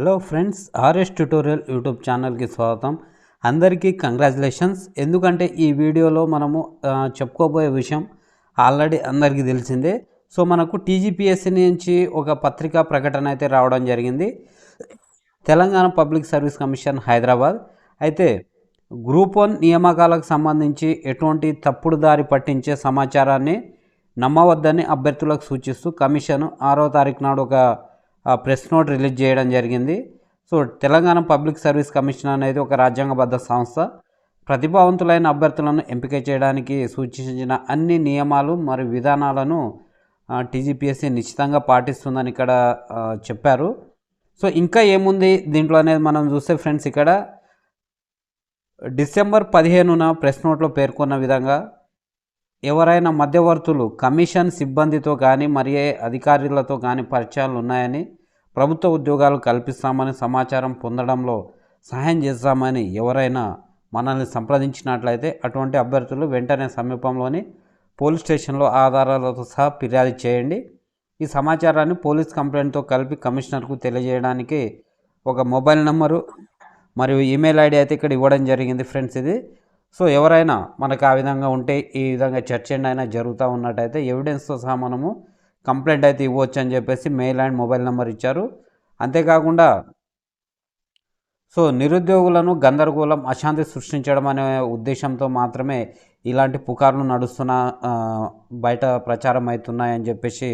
Hello friends RS tutorial YouTube ఛానల్కి స్వాగతం. అందరికీ కంగ్రాచులేషన్స్. ఎందుకంటే ఈ వీడియోలో మనము చెప్పుకోబోయే విషయం ఆల్రెడీ అందరికీ తెలిసిందే. సో మనకు టీజీపీఎస్సీ నుంచి ఒక పత్రికా ప్రకటన అయితే రావడం జరిగింది. Telangana public service commission Hyderabad. అయితే గ్రూప్ వన్ నియామకాలకు సంబంధించి ఎటువంటి తప్పుడు దారి పట్టించే సమాచారాన్ని నమ్మవద్దని అభ్యర్థులకు సూచిస్తూ కమిషన్ ఆరో తారీఖు నాడు ఒక ప్రెస్ నోట్ రిలీజ్ చేయడం జరిగింది. So Telangana public service commission అనేది ఒక రాజ్యాంగబద్ధ సంస్థ. ప్రతిభావంతులైన అభ్యర్థులను ఎంపిక చేయడానికి సూచించిన అన్ని నియమాలు మరియు విధానాలను టీజీపీఎస్సీ నిశ్చితంగా పాటిస్తుందని ఇక్కడ చెప్పారు. సో ఇంకా ఏముంది దీంట్లో అనేది మనం చూస్తే ఫ్రెండ్స్ ఇక్కడ డిసెంబర్ పదిహేనున ప్రెస్ నోట్లో పేర్కొన్న విధంగా ఎవరైనా మధ్యవర్తులు కమిషన్ సిబ్బందితో కానీ మరి అధికారులతో కానీ పరిచయాలు ఉన్నాయని ప్రభుత్వ ఉద్యోగాలు కల్పిస్తామని సమాచారం పొందడంలో సహాయం చేస్తామని ఎవరైనా మనల్ని సంప్రదించినట్లయితే అటువంటి అభ్యర్థులు వెంటనే సమీపంలోని పోలీస్ స్టేషన్లో ఆధారాలతో సహా ఫిర్యాదు చేయండి. ఈ సమాచారాన్ని పోలీస్ కంప్లైంట్తో కలిపి కమిషనర్కు తెలియజేయడానికి ఒక మొబైల్ నెంబరు మరియు ఈమెయిల్ ఐడి అయితే ఇక్కడ ఇవ్వడం జరిగింది ఫ్రెండ్స్ ఇది. సో ఎవరైనా మనకు ఆ విధంగా ఉంటే ఈ విధంగా చర్చ అయినా జరుగుతూ ఉన్నట్టయితే ఎవిడెన్స్తో సహా మనము కంప్లైంట్ అయితే ఇవ్వచ్చు అని చెప్పేసి మెయిల్ అండ్ మొబైల్ నెంబర్ ఇచ్చారు. అంతేకాకుండా సో నిరుద్యోగులను గందరగోళం అశాంతి సృష్టించడం అనే ఉద్దేశంతో మాత్రమే ఇలాంటి పుకార్లు నడుస్తున్న బయట ప్రచారం అవుతున్నాయని చెప్పేసి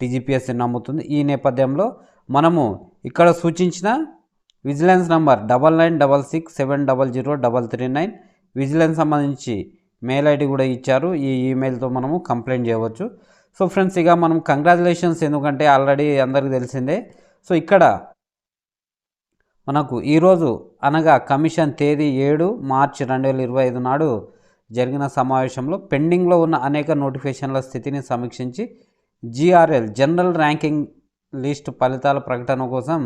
టీజీపీఎస్సీ నమ్ముతుంది. ఈ నేపథ్యంలో మనము ఇక్కడ సూచించిన vigilance number double nine double six seven double zero double three nine vigilance సంబంధించి మెయిల్ ఐడి కూడా ఇచ్చారు. ఈ ఈమెయిల్తో మనము కంప్లైంట్ చేయవచ్చు. సో ఫ్రెండ్స్ ఇక మనం కంగ్రాచులేషన్స్ ఎందుకంటే ఆల్రెడీ అందరికీ తెలిసిందే. సో ఇక్కడ మనకు ఈరోజు అనగా కమిషన్ తేదీ ఏడు మార్చి రెండు వేల ఇరవై ఐదు నాడు జరిగిన సమావేశంలో పెండింగ్లో ఉన్న అనేక నోటిఫికేషన్ల స్థితిని సమీక్షించి జిఆర్ఎల్ జనరల్ ర్యాంకింగ్ లిస్ట్ ఫలితాల ప్రకటన కోసం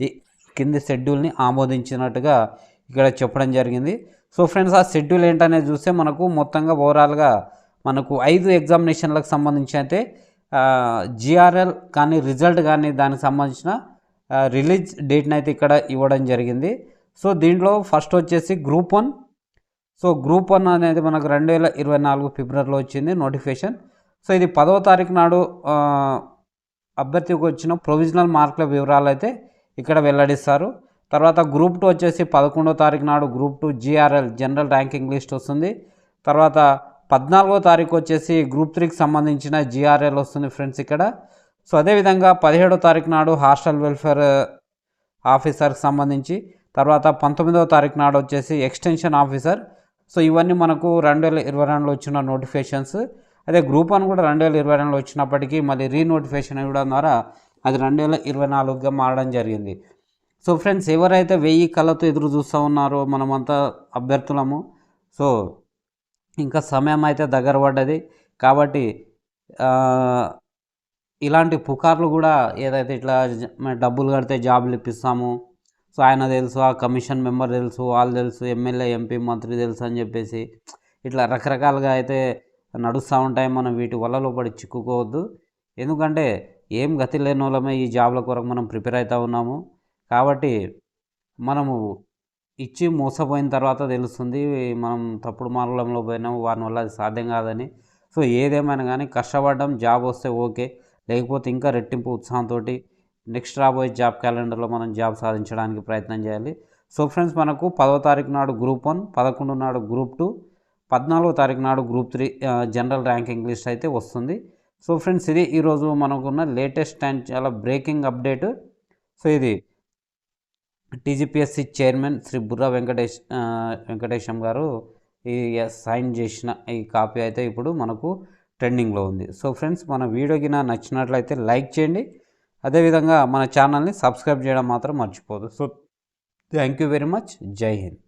ఈ కింది షెడ్యూల్ని ఆమోదించినట్టుగా ఇక్కడ చెప్పడం జరిగింది. సో ఫ్రెండ్స్ ఆ షెడ్యూల్ ఏంటనేది చూస్తే మనకు మొత్తంగా ఓవరాల్గా మనకు ఐదు ఎగ్జామినేషన్లకు సంబంధించి అయితే జిఆర్ఎల్ కానీ రిజల్ట్ కానీ దానికి సంబంధించిన రిలీజ్ డేట్ని అయితే ఇక్కడ ఇవ్వడం జరిగింది. సో దీంట్లో ఫస్ట్ వచ్చేసి group one so group one అనేది మనకు రెండు వేల ఇరవై నాలుగు ఫిబ్రవరిలో వచ్చింది నోటిఫికేషన్ సో ఇది పదవ తారీఖు నాడు అభ్యర్థికి వచ్చిన ప్రొవిజనల్ మార్కుల వివరాలు అయితే ఇక్కడ వెల్లడిస్తారు. తర్వాత గ్రూప్ టూ వచ్చేసి పదకొండో తారీఖు నాడు group two GRL general ranking list వస్తుంది. తర్వాత పద్నాలుగో తారీఖు వచ్చేసి గ్రూప్ త్రీకి సంబంధించిన జిఆర్ఎల్ వస్తుంది ఫ్రెండ్స్ ఇక్కడ. సో అదేవిధంగా పదిహేడో తారీఖు నాడు హాస్టల్ వెల్ఫేర్ ఆఫీసర్కి సంబంధించి తర్వాత పంతొమ్మిదవ తారీఖు నాడు వచ్చేసి ఎక్స్టెన్షన్ ఆఫీసర్. సో ఇవన్నీ మనకు రెండు వేల ఇరవై రెండులో వచ్చిన నోటిఫికేషన్స్. అదే గ్రూప్ వన్ కూడా రెండు వేల ఇరవై రెండులో వచ్చినప్పటికీ మళ్ళీ రీనోటిఫికేషన్ ఇవ్వడం ద్వారా అది రెండు వేల ఇరవై నాలుగుగా మారడం జరిగింది. సో ఫ్రెండ్స్ ఎవరైతే వెయ్యి కళ్ళతో ఎదురు చూస్తూ ఉన్నారో మనమంతా అభ్యర్థులము. సో ఇంకా సమయం అయితే దగ్గర పడ్డది. కాబట్టి ఇలాంటి పుకార్లు కూడా ఏదైతే ఇట్లా డబ్బులు కడితే జాబులు ఇప్పిస్తాము. సో ఆయన తెలుసు ఆ కమిషన్ మెంబర్ తెలుసు వాళ్ళు తెలుసు ఎమ్మెల్యే ఎంపీ మంత్రి తెలుసు అని చెప్పేసి ఇట్లా రకరకాలుగా అయితే నడుస్తూ ఉంటాయి. మనం వీటి వలలో పడి చిక్కుకోవద్దు. ఎందుకంటే ఏం గతి లేని వాళ్ళమే ఈ జాబ్ల కొరకు మనం ప్రిపేర్ అవుతూ ఉన్నాము. కాబట్టి మనము ఇచ్చి మోసపోయిన తర్వాత తెలుస్తుంది మనం తప్పుడు మార్గంలో పోయినాము వారి వల్ల అది సాధ్యం కాదని. సో ఏదేమైనా కానీ కష్టపడడం జాబ్ వస్తే ఓకే. లేకపోతే ఇంకా రెట్టింపు ఉత్సాహంతో నెక్స్ట్ రాబోయే జాబ్ క్యాలెండర్లో మనం జాబ్ సాధించడానికి ప్రయత్నం చేయాలి. సో ఫ్రెండ్స్ మనకు పదో తారీఖు నాడు గ్రూప్ వన్ పదకొండు నాడు గ్రూప్ టూ పద్నాలుగో తారీఖు నాడు group three general ranking list అయితే వస్తుంది. సో ఫ్రెండ్స్ ఇది ఈరోజు మనకున్న లేటెస్ట్ అండ్ చాలా బ్రేకింగ్ అప్డేట్. సో ఇది టీజీపీఎస్సీ చైర్మన్ శ్రీ బుర్రా వెంకటేష్ వెంకటేశం గారు ఈ సైన్ చేసిన ఈ కాపీ అయితే ఇప్పుడు మనకు ట్రెండింగ్లో ఉంది. సో ఫ్రెండ్స్ మన వీడియోకి నా నచ్చినట్లయితే లైక్ చేయండి. అదేవిధంగా మన ఛానల్ని సబ్స్క్రైబ్ చేయడం మాత్రం మర్చిపోదు. So thank you very much. Jai Hind.